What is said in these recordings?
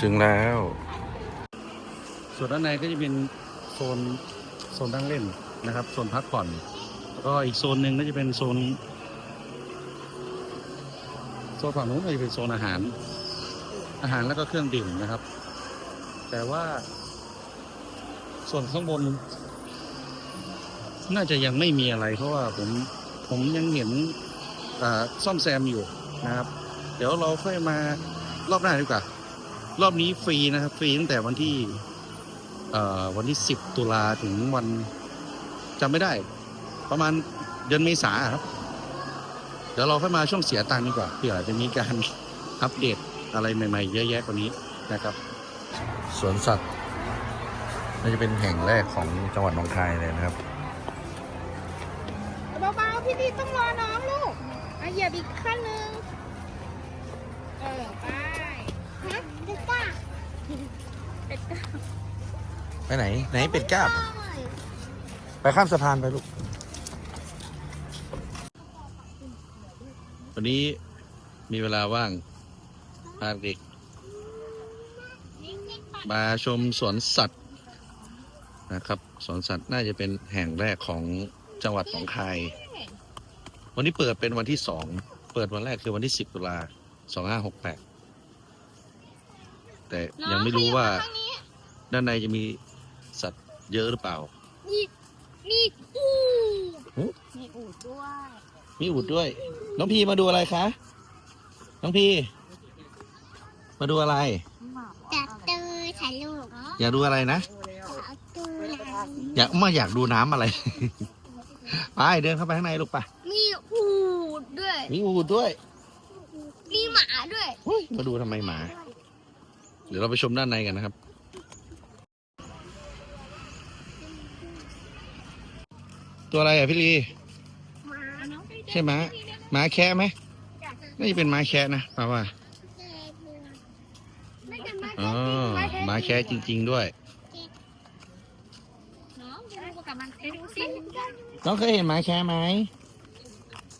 ถึงแล้ว ส่วนด้านในก็จะเป็นโซนโซนนั่งเล่นนะครับ โซนพักผ่อน แล้วก็อีกโซนหนึ่งก็จะเป็นโซนโซนฝั่งนู้นก็จะเป็นโซนอาหาร อาหารแล้วก็เครื่องดื่มนะครับ แต่ว่า ส่วนข้างบน น่าจะยังไม่มีอะไร เพราะว่าผมผมยังเห็นอ่าซ่อมแซมอยู่นะครับ เดี๋ยวเราค่อยมารอบหน้าดีกว่า รอบนี้ฟรีนะครับ ฟรีตั้งแต่วันที่ เอ่อ วันที่ 10 ตุลาถึงวันจำไม่ได้ ประมาณเดือนเมษาครับ เดี๋ยวเราค่อยมาช่วงเสียตังค์ดีกว่าเผื่อจะมีการอัปเดตอะไรใหม่ๆ เยอะแยะกว่านี้นะครับ สวนสัตว์น่าจะเป็นแห่งแรกของจังหวัดหนองคายเลยนะครับ เบาๆพี่ดีต้องรอน้องลูกอะเหยียบอีกขั้นหนึ่งเออ ไปฮะ เป็ดก้าเป็ดก้าไปไหน ไหนเป็ดกล้าบไปข้ามสะพานไปลูก วันนี้มีเวลาว่างพาเด็ก มาชมสวนสัตว์นะครับสวนสัตว์น่าจะเป็นแห่งแรกของจังหวัดหนองคาย วันนี้เปิดเป็นวันที่สอง เปิดวันแรกคือวันที่สิบตุลาสองห้าหกแปด แต่ยังไม่รู้ว่า ด้านในจะมีสัตว์เยอะหรือเปล่า มีมีอูหึมีอูดด้วย มีอูดด้วย น้องพีมาดูอะไรคะ น้องพีมาดูอะไรจับตือถ่ายรูปอยากดูอะไรนะเอาตือไหนอยากมาอยากดูน้ำอะไร ไปเดินเข้าไปข้างในลูกไปมีอูดด้วย มีอูดด้วย มีหมาด้วยเฮ้ยมาดูทำไมหมา เดี๋ยวเราไปชมด้านในกันนะครับ ตัวอะไรอะพี่ลีหมาใช่ม้าม้าแคะไหมน่าจะเป็นม้าแคะนะป้าว่าไม่ใช่หมาอ๋อม้าแคะจริง ๆ ด้วยน้องดูกับมันไปดูสิน้องเคยเห็นม้าแคะไหม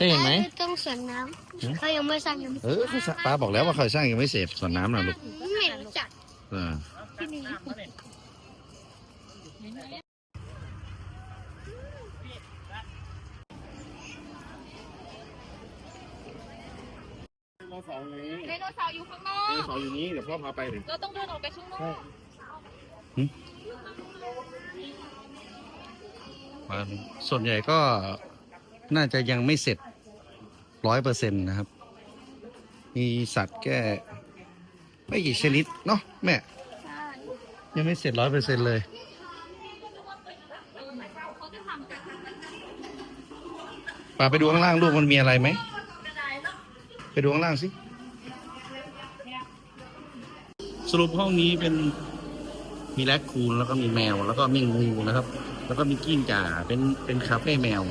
เคยเห็นไหมต้องสวนน้หือำเขายังไม่สร้างยังเออเขาสร้างป้าบอกแล้วว่าเขาสร้างยังไม่เสร็จส่วนน้ำนะลูกไม่รู้จักเออที่นี่ไดโนเสาร์อยู่นี้ไดโนเสาร์อยู่ข้างนอไดโนกเสาร์อยู่นี้เดี๋ยวพ่อพาไปเลยเราต้องเดินออกไปข้างนอกส่วนใหญ่ก็น่าจะยังไม่เสร็จ ร้อยเปอร์เซ็นต์นะครับ มีสัตว์แค่ไม่กี่ชนิดเนาะแม่ใช่ยังไม่เสร็จร้อยเปอร์เซ็นต์เลย ป่าไปดูข้างล่างลูกมันมีอะไรไหม ไปดูข้างล่างสิ สรุปห้องนี้เป็นมีแรคคูนแล้วก็มีแมว แล้วก็มีงูนะครับ แล้วก็มีกิ้งก่าเป็นเป็นคาเฟ่แมว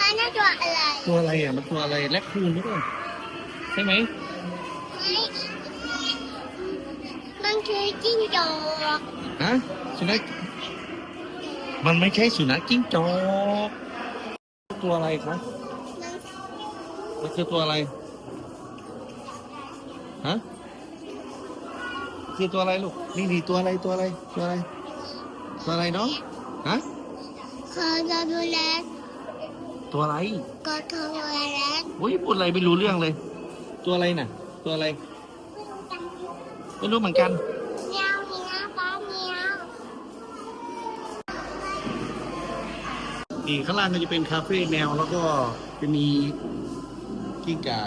อันนั้นตัวอะไร ตัวอะไรอะ มันตัวอะไรแรคคูนหรือเปล่าใช่ไหมมันคือจิ้งจอกฮะสุนัขมันไม่ใช่สุนัขจิ้งจอกตัวอะไรคะมันคือตัวอะไรฮะคือตัวอะไรลูกนี่นี่ตัวอะไรตัวอะไรตัวอะไรตัวอะไรเนาะฮะคอจะดูแล ตัวอะไร ก็ทำอะไรแล้วอุ้ยพูดอะไรไม่รู้เรื่องเลย ตัวอะไรน่ะ ตัวอะไรไม่รู้เหมือนกันเมียวเมียวป้าเมียวนี่ข้างล่างก็จะเป็นคาเฟ่แมวแล้วก็จะมีกิ้งก่า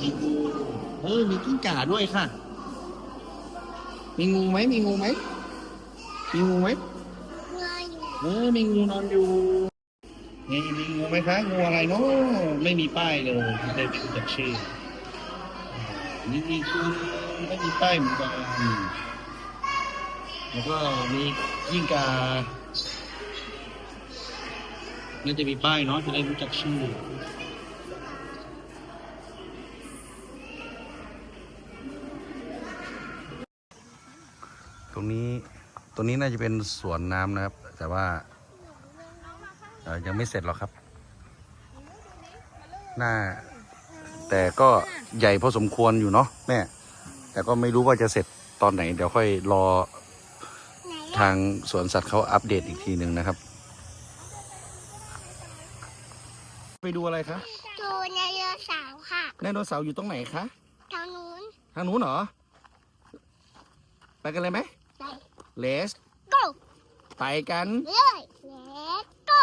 มีงูเออ มีกิ้งก่าด้วยค่ะ มีงูไหมมีงูไหมมีงูไหมเงยอยู่ เออมีงูนอนอยู่นี่มีงูไหมคะงูอะไรเนาะไม่มีป้ายเลยไม่ได้เป็นจากชื่อนี่มีงูไม่มีป้ายเหมือนกันแล้วก็มีกิ้งก่าน่าจะมีป้ายเนาะจะได้รู้จักชื่อตรงนี้ ตรงนี้น่าจะเป็นสวนน้ำนะครับ แต่ว่าเอ่อยังไม่เสร็จหรอกครับ น่า แต่ก็น่ะใหญ่พอสมควรอยู่เนาะแม่แต่ก็ไม่รู้ว่าจะเสร็จตอนไหน เดี๋ยวค่อยรอไหนทางสวนสัตว์เขาอัปเดตอีกทีหนึ่งนะครับ ไปดูอะไรคะดูไดโนเสาร์ค่ะไดโนเสาร์อยู่ตรงไหนคะ ทางนู้น ทางนู้นเหรอ ไปกันเลยไหม ไปเลส go ไปกัน เลย let's go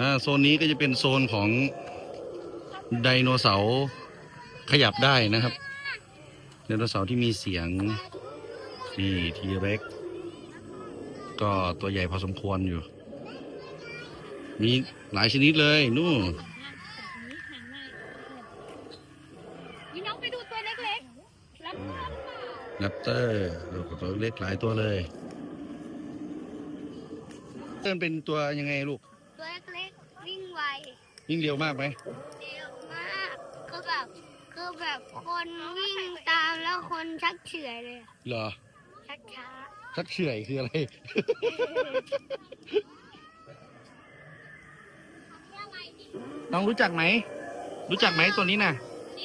อ่าโซนนี้ก็จะเป็นโซนของไดโนเสาร์ขยับได้นะครับไดโนเสาร์ที่มีเสียงนี่ทีเร็กก็ตัวใหญ่พอสมควรอยู่ มีหลายชนิดเลยนู่น พี่น้องไปดูตัวเล็กๆแล้วก็ แรปเตอร์ตัวเล็กหลายตัวเลยเติ้ลเป็นตัวยังไงลูก ตัวเล็กๆวิ่งไววิ่งเร็วมากไหมเร็วมากคือแบบคือแบบคนวิ่งตามแล้วคนชักเฉื่อยเลยอะเหรอ ชักช้าชักเฉื่อยคืออะไร น้องรู้จักไหม รู้จักไหมตัวนี้น่ะ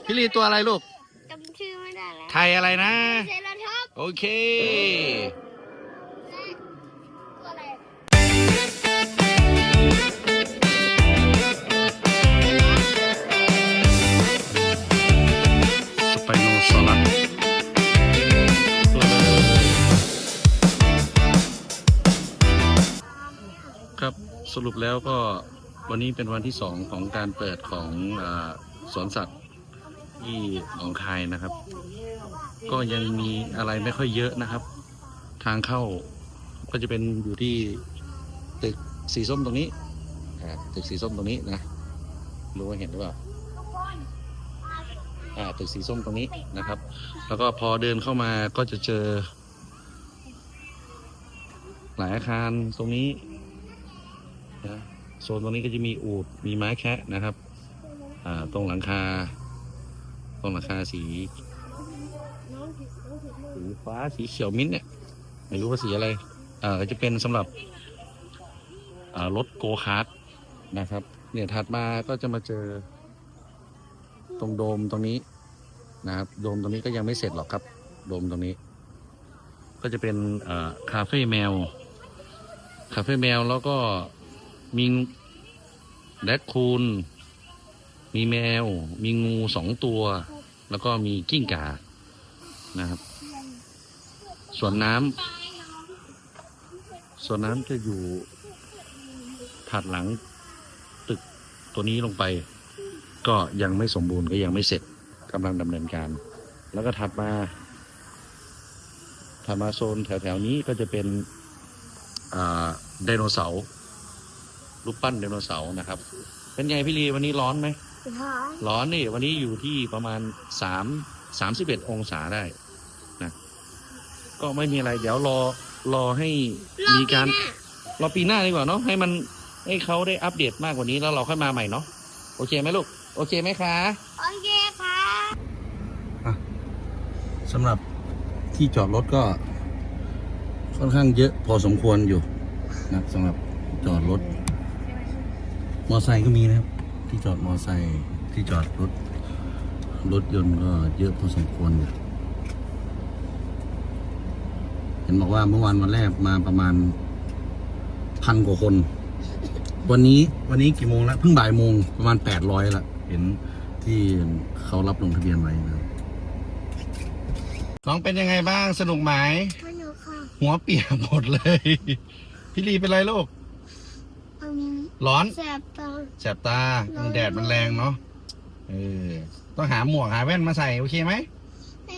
พี่ลีตัวอะไรลูกจำชื่อ ไม่ได้แล้วไทยอะไรนะ เซราท็อปส์โอเคตัวอะไรสไปโนซอรัสตัวเลยครับสรุปแล้วก็วันนี้เป็นวันที่สองของการเปิดของอาสวนสัตว์ที่หนองคายนะครับ ก็ยังมีอะไรไม่ค่อยเยอะนะครับ ทางเข้าก็จะเป็นอยู่ที่ตึกสีส้มตรงนี้ตึกสีส้มตรงนี้นะรู้ว่าเห็นหรือเปล่าอ่าตึกสีส้มตรงนี้นะครับ แล้วก็พอเดินเข้ามาก็จะเจอ หลายอาคารตรงนี้นะโซนตรงนี้ก็จะมีอูดมีไม้แคะนะครับอ่าตรงหลังคา ตรงหลังคาสี สีฟ้าสีเขียวมิ้นเนี่ยไม่รู้ว่าสีอะไรอ่าจะเป็นสำหรับอ่ารถโกคาร์ทนะครับ เนี่ยถัดมาก็จะมาเจอ ตรงโดมตรงนี้นะครับ โดมตรงนี้ก็ยังไม่เสร็จหรอกครับ โดมตรงนี้ ก็จะเป็นอ่อคาเฟ่แมวคาเฟ่แมวแล้วก็มีแรดคูนมีแมว มีงูสองตัว แล้วก็มีกิ้งก่านะครับ ส่วนน้ำส่วนน้ำจะอยู่ถัดหลังตึกตัวนี้ลงไป ก็ยังไม่สมบูรณ์ก็ยังไม่เสร็จกำลังดำเนินการ แล้วก็ถัดมาถัดมาโซนแถวๆนี้ก็จะเป็นอ่าไดโนเสาร์รูปปั้นไดโนเสาร์นะครับ เป็นไงพี่ลีวันนี้ร้อนไหมร้อนร้อนนี่วันนี้อยู่ที่ประมาณสามสามสิบเอ็ดองศาได้นะ ก็ไม่มีอะไร เดี๋ยวรอรอให้มีการรอปีหน้าดีกว่าเนาะให้มันให้เขาได้อัปเดตมากกว่านี้แล้วเราค่อยมาใหม่เนาะโอเคไหมลูก โอเคไหมคะโอเคค่ะสำหรับที่จอดรถก็ ค่อนข้างเยอะพอสมควรอยู่นะครับสำหรับจอดรถ มอไซค์ก็มีนะครับ ที่จอดมอไซค์ที่จอดรถรถยนต์ก็เยอะพอสมควรอยู่เห็นบอกว่าเมื่อวานวันแรกมาประมาณพันกว่าคน วันนี้วันนี้กี่โมงแล้วเพิ่งบ่ายโมงประมาณแปดร้อยละเห็นที่เขารับลงทะเบียนไว้นะครับน้องเป็นยังไงบ้างสนุกไหมสนุกค่ะหัวเปียกหมดเลย พี่ลีเป็นไรลูกอืมร้อนแสบตาแสบตาแดดมันแรงเนาะเออต้องหาหมวกหาแว่นมาใส่โอเคไหมอื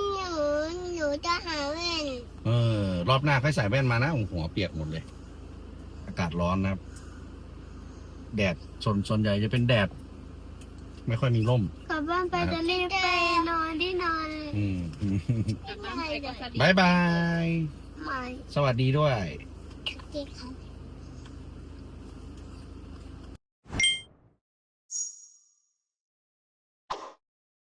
มหนูหนูจะหาแว่น เออ รอบหน้าค่อยใส่แว่นมานะหัวเปียกหมดเลย อากาศร้อนนะครับ แดดส่วนส่วนใหญ่จะเป็นแดด ไม่ค่อยมีร่ม กลับบ้านไปจะรีบไปนอนที่นอนเลยอืมไม่ได้บายบาย ไม่สวัสดีด้วยดีค่ะ